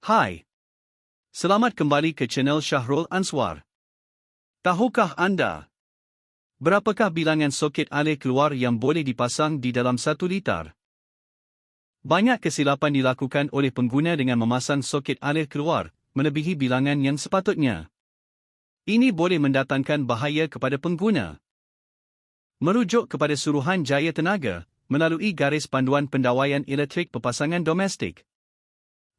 Hai. Selamat kembali ke channel Syahrul Answar. Tahukah anda? Berapakah bilangan soket air keluar yang boleh dipasang di dalam satu litar? Banyak kesilapan dilakukan oleh pengguna dengan memasang soket air keluar, melebihi bilangan yang sepatutnya. Ini boleh mendatangkan bahaya kepada pengguna. Merujuk kepada Suruhan Jaya Tenaga, melalui garis panduan pendawaian elektrik pepasangan domestik.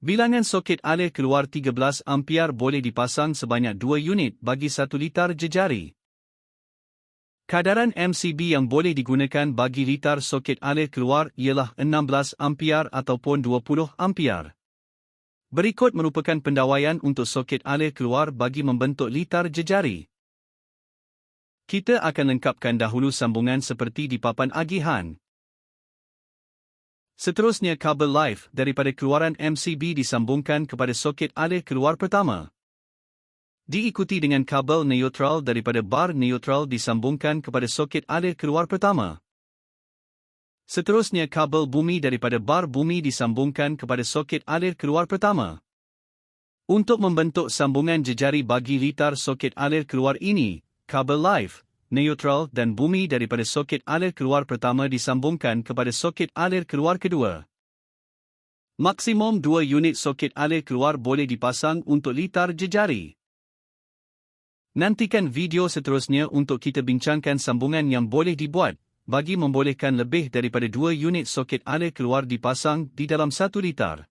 Bilangan soket air keluar 13 ampere boleh dipasang sebanyak 2 unit bagi 1 liter jejari. Kadaran MCB yang boleh digunakan bagi liter soket air keluar ialah 16 ampere ataupun 20 ampere. Berikut merupakan pendawaian untuk soket air keluar bagi membentuk liter jejari. Kita akan lengkapkan dahulu sambungan seperti di papan agihan. Seterusnya kabel live daripada keluaran MCB disambungkan kepada soket air keluar pertama. Diikuti dengan kabel neutral daripada bar neutral disambungkan kepada soket air keluar pertama. Seterusnya kabel bumi daripada bar bumi disambungkan kepada soket air keluar pertama. Untuk membentuk sambungan jejari bagi litar soket air keluar ini, kabel live neutral dan bumi daripada soket air keluar pertama disambungkan kepada soket air keluar kedua. Maksimum dua unit soket air keluar boleh dipasang untuk litar jejari. Nantikan video seterusnya untuk kita bincangkan sambungan yang boleh dibuat bagi membolehkan lebih daripada dua unit soket air keluar dipasang di dalam satu litar.